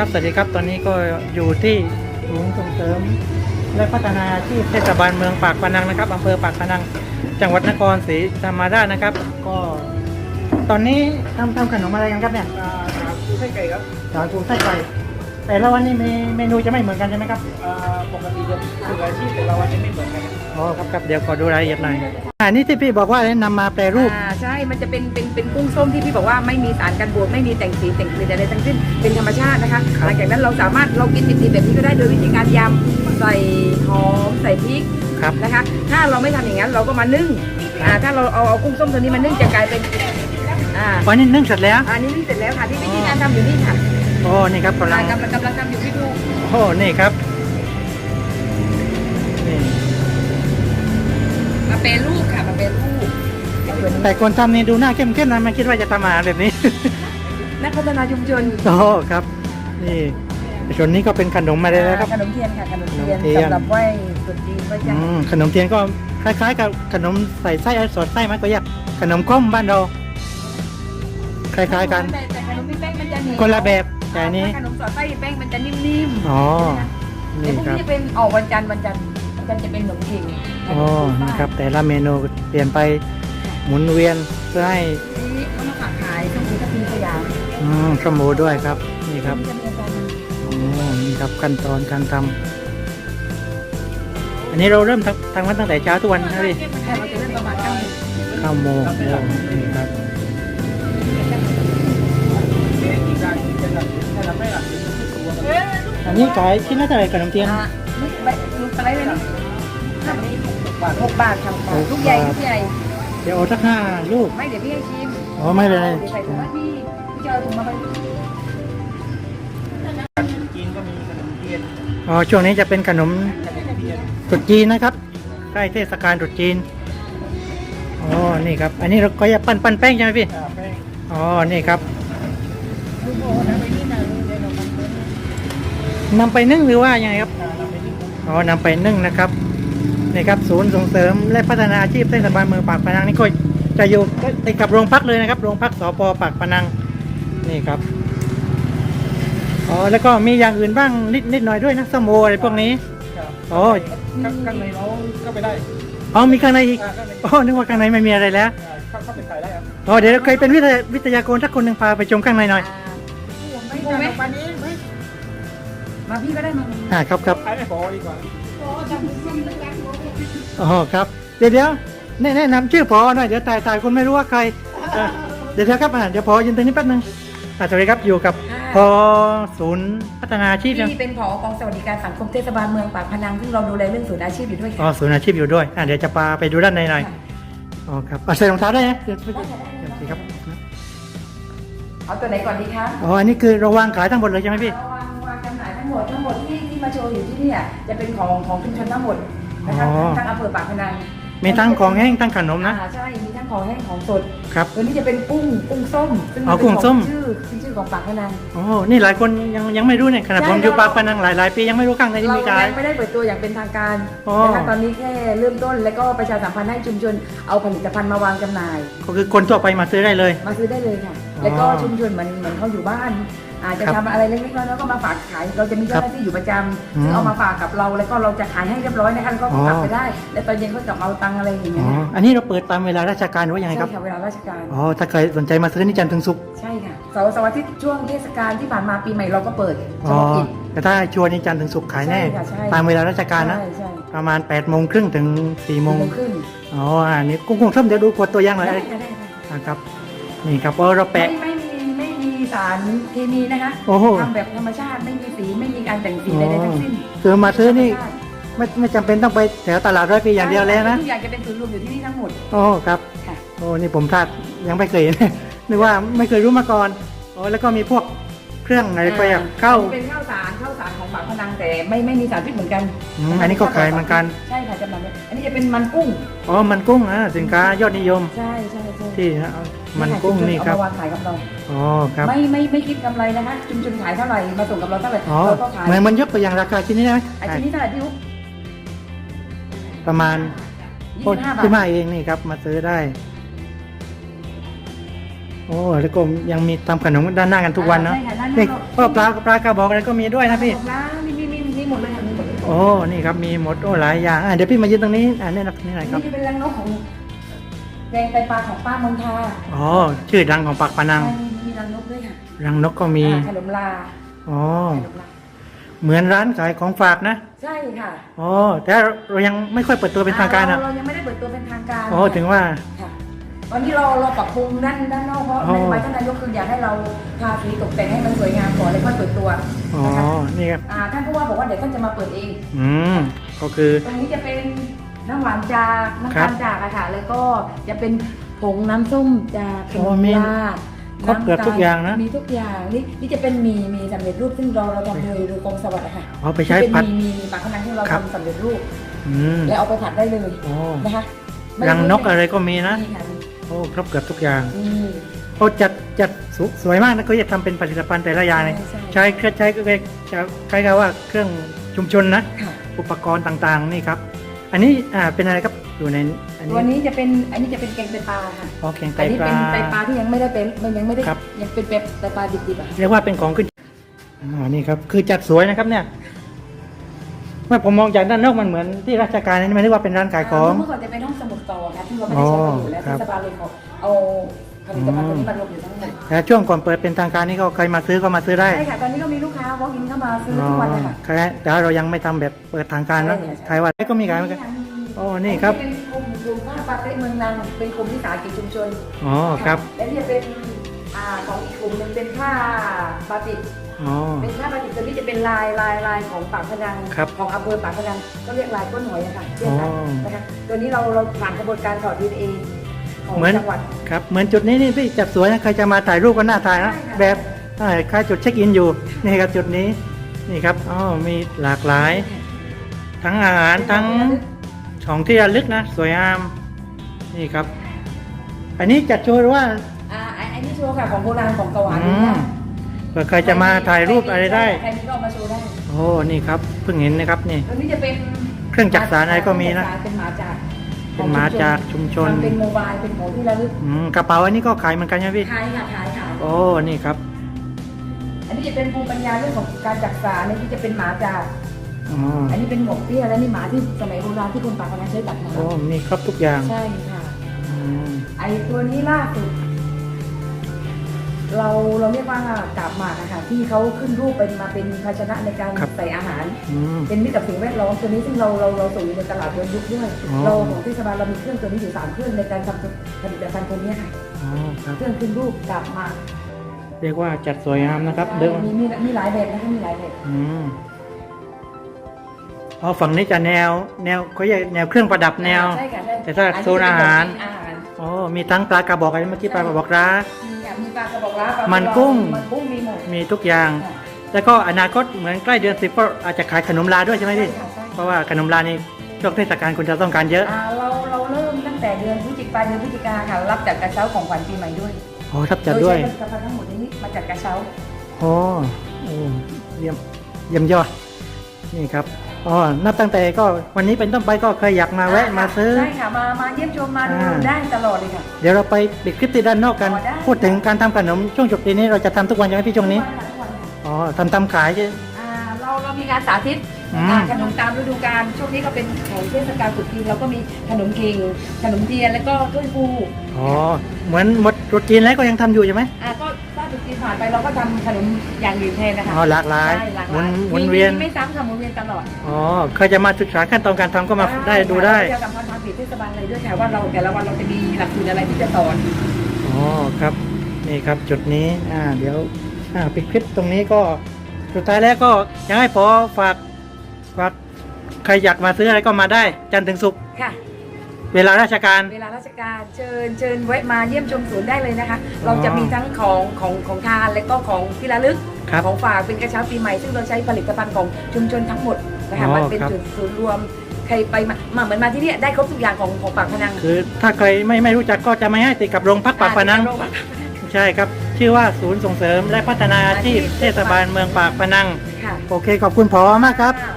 ครับสวัสดีครับตอนนี้ก็อยู่ที่ศูนย์ส่งเสริม และพัฒนาอาชีพเทศบาลเมืองปากพนังนะครับอำเภอปากพนัง จังหวัดนครศรีธรรมราชนะครับ ก็ ตอนนี้ทำทำขนมอะไรกันครับเนี่ยอ่าสามคือไส้ไก่ครับสาคูไส้ไก่ แต่ละวันนี้เมเมนูจะไม่เหมือนกันใช่ไหมครับอ่าปกติจะคืออาชีพแต่ละวันจะไม่เหมือนกันอ๋อครับครับเดี๋ยวขอดูรายละเอียดหน่อยอันนี้ที่พี่บอกว่านำมาแปรรูปอ่าใช่มันจะเป็นเป็นเป็นกุ้งส้มที่พี่บอกว่าไม่มีสารกันบูดไม่มีแต่งสีแต่งกลิ่นอะไรทั้งสิ้นเป็นธรรมชาตินะคะครับหลังจากนั้นเราสามารถเรากินดิบๆแบบนี้ก็ได้โดยวิธีการยำใส่หอมใส่พริกครับนะคะ ถ้าเราไม่ทำอย่างนั้นเราก็มานึ่งอ่าถ้าเราเอาเอากุ้งส้มตัวนี้มานึ่งจะกลายเป็นอ่าวันนี้นึ่งเสร็จแล้วอันนี้นึ่งเสร็จแล้วค่ะที่วิธีการทำอยู่นี่ค่ะ โอ้นี่ครับกำลัอ่างกำลังกำลังทำอยู่พี่ดูโอ้นี่ครับนี่มาเป็นรูปค่ะมาเป็นรูปแต่คนทำนี่ดูหน้าเข้มเข้มๆนะไม่คิดว่าจะทำอาหารแบบนี้นักพัฒนาชุมชนโอ้ครับ นี่ส่วนนี้ก็เป็นขนมอะไรแล้วครับขนมเทียนค่ะขนมเทียนขนมเทียนสำหรับไหว้ตรุษจีนไหว้อืเจ้ามขนมเทียนก็คล้ายๆ กับขนมใส่ไส้สอดไส้ไหมก็ยากขนมข้มบ้านเราคล้ายๆกันแต่แต่ขนมพี่แป้งมันจะเหนียวคนละแบบ แต่อันนี้ ขนมสอดไส้แป้งมันจะนิ่มๆอ๋อเดี๋ยนี่วพวกครับ นี้จะเป็นออกวันจันทร์วันจันทร์วันจันทร์จะเป็นขนมเข่งอ๋อนี่ครับแต่ละเมนูเปลี่ยนไปหมุนเวียนเพื่อให้นี่เขามาฝากขายช่วงนี้ก็มีสยามอืมข้าวหมูด้วยครับ นี่ครับ จะมีอาจารย์โอ้นี่ครับขั้นตอนการทำอันนี้เราเริ่มทำทำกันตั้งแต่เช้าทุกวันนะพี่แค่เราจะเริ่มประมาณเก้าโมงข้าวโมงโอ้นี่ครับ อันนี้ขายที่น่าจะไหรขนมเทียนอ่านี่ใบลูกอะไรเลยนี่อันนี้หกบาทค่ะหกบาทลูกใหญ่ลูกใหญ่เดี๋ยวเอาสักห้าลูกไม่เดี๋ยวพี่ให้ชิมอ๋อไม่เป็นไรเดี๋ยวใส่ถุงให้พี่พี่จะเอาถุงมาไปจีนก็มีขนมเทียนอ๋อช่วงนี้จะเป็นขนมขนมเทียนตรุษจีนนะครับ ใกล้เทศกาลตรุษจีนอ๋อนี่ครับ อันนี้เราก็จะปั้นปั้นแป้งใช่ไหมพี่อ่าแป้งอ๋อนี่ครับ นำไปนึ่งหรือว่ายังไงครับอ่าเราไม่ได้อ๋อนำไปนึ่งนะครับนี่ครับศูนย์ส่งเสริมและพัฒนาอาชีพเทศบาลเมืองปากพนังนี่ก็จะอยู่ติดกับโรงพักเลยนะครับโรงพักสปปากพนังนี่ครับอ๋อแล้วก็มีอย่างอื่นบ้างนิดนิดหน่อยด้วยนะสมโออะไรพวกนี้ครับอ๋อข้างข้างในเราเข้าไปได้อ๋อมีข้างในอีกอ่าข้างในอ๋อนึกว่าข้างในไม่มีอะไรแล้วอ่าเข้าเข้าไปขายได้ครับอ๋อเดี๋ยวเคยเป็นวิทยาวิทยากรสักคนหนึ่งพาไปชมข้างในหน่อยไม่โบไหมวันนี้ไม่มาพี่ก็ได้มาอ่าครับครับขายไม่พอดีกว่าอ๋อครับ เดี๋ยวเดี๋ยวแนะแนะนำชื่อพอหน่อยเดี๋ยวถ่ายถ่ายคนไม่รู้ว่าใครอะเดี๋ยวเดี๋ยวครับอะเดี๋ยวพอยืนตรงนี้แป๊บนึงอะสวัสดีครับอยู่กับพอศูนย์พัฒนาอาชีพนะพี่เป็นผอกองสวัสดิการสังคมเทศบาลเมืองปากพนังซึ่งเราดูแลเรื่องศูนย์อาชีพอยู่ด้วยอ๋อค่ะศูนย์อาชีพอยู่ด้วยอะเดี๋ยวจะพาไปดูด้านในหน่อยอ๋อครับอะใส่รองเท้าได้นะเดี๋ยวเดี๋ยวสิครับเอาตัวไหนก่อนดีคะอ๋ออันนี้คือเราวางขายทั้งหมดเลยใช่ไหมพี่เราวา งวางจำหน่ายทั้งหมดทั้งหมดที่ที่มาโชว์อยู่ที่เนี่ยจะเป็นของของชุมชนทั้งหมดนะคะอ๋อทั้งอำเภอปากพนังมีทั้งของแห้งทั้งขนมนะ อ่าใช่มีทั้งของแห้งของสดครับ ตัวนี้จะเป็นกุ้งกุ้งส้มซึ่งอ๋อเป็นกุ้งส้มชื่อชื่อของปากพนัง โอ้นี่หลายคนยังยังไม่รู้เนี่ยขนาดใช่ผมอยู่เรา ปากพนังหลายหลายปียังไม่รู้ข้างในที่เรามีขาย ยังไม่ได้เปิดตัวอย่างเป็นทางการอ๋อ นะคะตอนนี้แค่เริ่มต้นแล้วก็ประชาสัมพันธ์ให้ชุมชนเอาผลิตภัณฑ์มาวางจำหน่าย ก็คือคนทั่วไปมาซื้อได้เลย มาซื้อได้เลยค่ะอ๋อแล้วก็ชุมชนเหมือนเหมือนเขาอยู่บ้าน อาจจะครับทำอะไรเล็กๆน้อยๆก็มาฝากขาย เราจะมีเจ้าหน้าที่อยู่ประจำอืมซึ่งเอามาฝากกับเราแล้วก็เราจะขายให้เรียบร้อยนะคะแล้วก็อ๋อกลับไปได้ แล้วตอนเย็นเขาจะเอาตังค์อะไรอย่างอ๋เงี้อยอันนี้เราเปิดตามเวลาราชการหรือว่ายังไงใช่ครับค่ะเวลาราชการอ๋อถ้าใครสนใจมาซื้อนี่จันทร์ถึงศุกร์ใช่ค่ะเสาร์เสาร์อาทิตย์ช่วงเทศกาลที่ผ่านมาปีใหม่เราก็เปิดเฉอ๋อพาะกิจแต่ถ้าชวนนี่จันทร์ถึงศุกร์ขายแน่ใช่ค่ะใช่ตามเวลาราชการนะใช่ใช่ประมาณ8ปดโมงครึ่งถึง4ี่โมงขึ้นอ๋ออันนี้กุ้งกุ้งส้มเดี๋ยวดูขวดตัวอย่างหน่อยได้ค่ะได้ค่ะนะครับนี่ครับเออเราไม่แปะไม่มีไม่มี สารเคมีนะคะโอ้โห ทำแบบธรรมชาติไม่มีสีไม่มีการแต่งสีใดๆทั้งสิ้นคือมาซื้อนี่ธรรมชาติไม่ไม่จำเป็นต้องไปแถวตลาดร้อยปีอย่างเดียวเลยนะทุกอย่างจะเป็นศูนย์รวมอยู่ที่นี่ทั้งหมดโอ้ครับค่ะ โอ้นี่ผมพลาดยังไม่เคยเห็น นึกว่าไม่เคยรู้มาก่อนโอ้แล้วก็มีพวก เครื่องอะไรไปอะเข้าอันนี้เป็นข้าวสารข้าวสารของปากพนังแต่ไม่ไม่มีสารพิษเหมือนกันอืมอันนี้ก็ขายเหมือนกัน ใช่ค่ะจำหน่ายอันนี้จะเป็นมันกุ้ง อ๋อ มันกุ้งอะสินค้ายอดนิยมใช่ใช่ใช่ที่ฮะมันกุ้งนี่ครับ เอามาวางขายกับเรา อ๋อครับ ไม่ไม่ไม่คิดกำไรนะคะชุมชนขายเท่าไหร่มาส่งกับเราเท่าไหร่อ๋อเราก็ขายเหมือนมันยกตัวอย่างราคาชิ้นนี้ได้ไหมไอ้ชิ้นนี้เท่าไหร่พี่อุ๊บประมาณยี่สิบห้าบาท ที่มาเองนี่ครับมาซื้อได้ โอ้แล้วก็ยังมีทำขนมด้านหน้ากันทุกวันเนาะใช่ค่ะด้านหนี่น้าก็ปลาปลากระบอกอะไรก็มีด้วยนะพี่ของร้านมีมีมีมีหมดเลยค่ะมีหมดเลยโอ้ นี่ครับมีหมดโอ้หลายอย่างอะเดี๋ยวพี่มายืนตรงนี้อ่านี่นะนี่หน่อยครับ นี่เป็นรังนกของแกงไตปลาของป้ามนทาอ๋อ ชื่อดังของปากปานัง มีมีรังนกด้วยค่ะรังนกก็มี อ่าขนมลาอ๋อ ขนมลาเหมือนร้านขายของฝากนะ ใช่ค่ะอ๋อ แต่เรายังไม่ค่อยเปิดตัวเป็นทางการอ่นะเรายังไม่ได้เปิดตัวเป็นทางการอ๋อถึงว่า ค่ะ ตอนนี้เราเราปรับปรุงด้านด้านนอกเพราะอ๋อนโยบายท่านนายกคืออยากให้เราทาสีตกแต่งให้มันสวยงามก่อนแล้วค่อยเปิดตัวอ๋อนะคะนี่ครับอ่าท่านผู้ว่าบอกว่าเดี๋ยวท่านจะมาเปิดเอง อืมก็คือตรงนี้จะเป็นน้ำหวานจากน้ำครัตาบลจากอะค่ะแล้วก็จะเป็นผงน้ำส้มจากขโอ้นมมีลาครบเกือบทุกอย่างนะมีทุกอย่างนี่นี่จะเป็นหมีหมีสำเร็จรูปซึ่งเราเราทำโดยโดยกรมสวัสดิ์อะค่ะเอาไปใช้ที่ผัเป็ดนหมีหมีหมีปากพนังที่เราครับทำสำเร็จรูปอืมแล้วเอาไปผัดได้เลยโอ้นะคะไม่รังนกอะไรก็มีนะนี่ค่ะ โอ้ครบเกือบทุกอย่างนี่โอ้จัดจัดสวยสวยมากนะก็จะทำเป็นผลิตภัณฑ์แต่ละอย่างเลยใช่ใช้ใช้ก็จะคล้ายๆว่าเครื่องชุมชนนะ ค่ะอุปกรณ์ต่างๆนี่ครับ อันนี้อ่าเป็นอะไรครับอยู่ในอันตัวนี้นี้จะเป็นอันนี้จะเป็นแกงไตปลาค่ะอ๋อแกงไตอันนี้ปเป็ลานไตปลาที่ยังไม่ได้เป็นมันยังไม่ได้ครับ ยังเป็นแบบไตปลาดิบๆอะเรียกว่าเป็นของขึ้นอ๋อนี่ครับคือจัดสวยนะครับเนี่ย เมื่อผมมองจากด้านนอกมันเหมือนที่ราชการนี่ไม่ได้ว่าเป็นร้านขายของ เมื่อก่อนจะเป็นห้องสมุดต่อค่ะที่เราไม่ได้ใช้มาอยู่แล้วอ๋อครับเทศบาลเลยเขาเอาผลิตภัณฑ์ตัวนี้มารวมอยู่ทั้งหมดแต่ช่วงก่อนเปิดเป็นทางการนี่ก็ใครมาซื้อก็มาซื้อได้ใช่ค่ะตอนนี้ก็มีลูกค้า walk in เข้ามาซื้ออ๋อทุกวันเลยค่ะใช่แต่ว่าเรายังไม่ทำแบบเปิดทางการนะใช่ใช่ไทยวัดก็มีขายเหมือนกันโอ้นี่ครับเป็นกลุ่มกลุ่มผ้าปาเต้เมืองนางเป็นกลุ่มที่สาหกิจชุมชนอ๋อครับและนี่จะเป็น อ่าของอีกกลุ่มหนึงเป็นผ้าบาติก อ๋อ เป็นผ้าบาติกตัวนี้จะเป็นลายลายลายของปากพนังครับของอำเภอปากพนังก็เรียกลายก้นหอยอะค่ะเรียกกันอ๋อนะคะตัวนี้เราเราผ่านกระบวนการถอดดีเอของเหมือน จังหวัด ครับ เหมือนจุดนี้นี่พี่จัดสวยนะ ใครจะมาถ่ายรูปก็น่าถ่ายนะ ใช่ค่ะ แบบอ่าคล้ายจุดเช็คอินอยู่ นี่ครับจุดนี้ นี่ครับ อ๋อ มีหลากหลาย ทั้งอาหารทั้งของที่ระลึกนะ สวยงาม นี่ครับ อันนี้จัดโชว์หรือว่า อ่าอันอันนี้โชว์ค่ะของโบราณของกวาอืนมเผื่อใครจะมาถ่ายรูปอะไรได้ ใครมีก็เอามาโชว์ได้โอ้นี่ครับเพิ่งเห็นนะครับนี่ตัวนี้จะเป็นเครื่องจักสานอะไรก็มีนะ เป็นหมาจากเป็นหมาจากชุมชนทำเป็นโมบายเป็นของที่ระลึกอืมกระเป๋าอันนี้ก็ขายเหมือนกันใช่ไหมพี่ขายค่ะขายขายโอ้นี่ครับ อันนี้จะเป็นภูมิปัญญาเรื่องของการจักสารอันนี้จะเป็นหมาจากอ๋ออันนี้เป็นหมกเปี้ยและนี่หมาที่สมัยโบราณที่คนปากพนังใช้จับหมาโอ้มีครบทุกอย่างใช่ค่ะ อืมไอตัวนี้ล่าสุด เราเราเรียกว่ากาบหมากอะค่ะที่เขาขึ้นรูปเป็นมาเป็นภาชนะในการใส่อาหาร อืม เป็นมิตรกับสิ่งแวดล้อมตัวนี้ซึ่งเราเราเราส่งอยู่ในตลาดย้อนยุคด้วยอ๋อ เราของเทศบาลเรามีเครื่องตัวนี้อยู่สามเครื่องในการทำผลิตภัณฑ์ตัวนี้ค่ะอ๋อครับ เครื่องขึ้นรูปกาบหมากเรียกว่าจัดสวยงามนะครับเดิมมีมีมีหลายแบบนะคะมีหลายแบบอืมอ๋อฝั่งนี้จะแนว แนวเขาเรียกแนวเครื่องประดับแนว ใช่ค่ะใช่แต่ถ้าโซนอาหารอาหาร อ๋อมีทั้งปลากระบอกอะไรเมื่อกี้ปลากระบอกร้า มีค่ะ มีปลากระบอกลาปลามัมันกุ้ง มันกุ้งมีหมดมีทุกอย่าง ค่ะ แล้วก็อนาคตเหมือนใกล้เดือนสิบก็อาจจะขายขนมลาด้วยใช่ไหมพี่ ใช่ค่ะใช่ เพราะว่าขนมลานี่ช่วงเทศกาลคุณจะต้องการเยอะ อ่าเราเราเริ่มตั้งแต่เดือนพฤศจิกายนเดือนพฤศจิกาค่ะรับจากกระเช้าของขวัญปีใหม่ด้วยอ๋อทับจัดด้วย โใช้ผลิตภัณฑ์ทั้งหมดนี้มาจากกระเช้าอ๋อโอ้เยี่ยมเยี่ยมยอด นี่ครับ อ๋อนับตั้งแต่ก็วันนี้เป็นต้นไปก็เคยอยากมาแวะมาซื้อใช่ค่ะมามาเยี่ยมชมมาดูอ่า ได้ตลอดเลยค่ะ เดี๋ยวเราไปปิดคลิปที่ด้านนอกกัน อ๋อได้ พูดถึงการทำขนมช่วงจบปีนี้เราจะทำทุกวันใช่ไหมพี่ช่วงนี้ทุกวัค่ะทุกวันค่ะอ๋อทำทำขายใช่ อ่าเราเรามีงานสาธิตอืม อ่าขนมตามฤดูกาลช่วงนี้ก็เป็นของเทศกาลตรุษจีนเราก็มีขนมเค็งขนมเทียนแล้วก็ถ้วยฟูอ๋อเหมือนหมดตรุษจีนแล้วก็ยังทำอยู่ใช่ไหมอ่าก็ ถ้าตรุษจีนผ่านไปเราก็ทำขนมอย่างอื่นแทนนะคะอ๋อหลากหลายใช่หลากหหมุลานยหมุนเวียน ไม่ซ้ำค่ะหมุนเวียนตลอดอ๋อใครจะมาศึกษาขั้นตอนการทำก็มาได้ดูได้จะสัมพันธ์ทางเพจเทศบาลอะไรด้วยค่ะว่าเราแต่ละวันเราจะมีหลักสูตรอะไรที่จะสอน อ๋อครับนี่ครับจุดนี้อ่าเดี๋ยวอ่าปิดคลิปตรงนี้ก็สุดท้ายแล้วก็อยากให้พอฝากฝากใครอยากมาซื้ออะไรก็มาได้ จันทร์ถึงศุกร์ค่ะ เวลาราชการ เวลาราชการเชิญเชิญแวะมาเยี่ยมชมศูนย์ได้เลยนะคะ เราจะมีทั้งของของของทานและก็ของที่ระลึกครับของฝากเป็นกระเช้าปีใหม่ ซึ่งเราใช้ผลิตภัณฑ์ของชุมชนทั้งหมดนะคะอ๋อมันเป็นครับ จุดศูนย์รวมใครไปมามาเหมือนมาที่เนี่ยได้ครบทุกอย่างของของปากพนังคือถ้าใครไม่ไม่รู้จักก็จะไม่ให้ติดกับโรงพักปากพนัง อ่าที่โรงพยาบาลใช่ครับ ชื่อว่าศูนย์ส่งเสริมและพัฒนาอาชีพอาชีพเทศบาลเมืองปากพนัง ค่ะโอเคขอบคุณพอมากครับค่ะ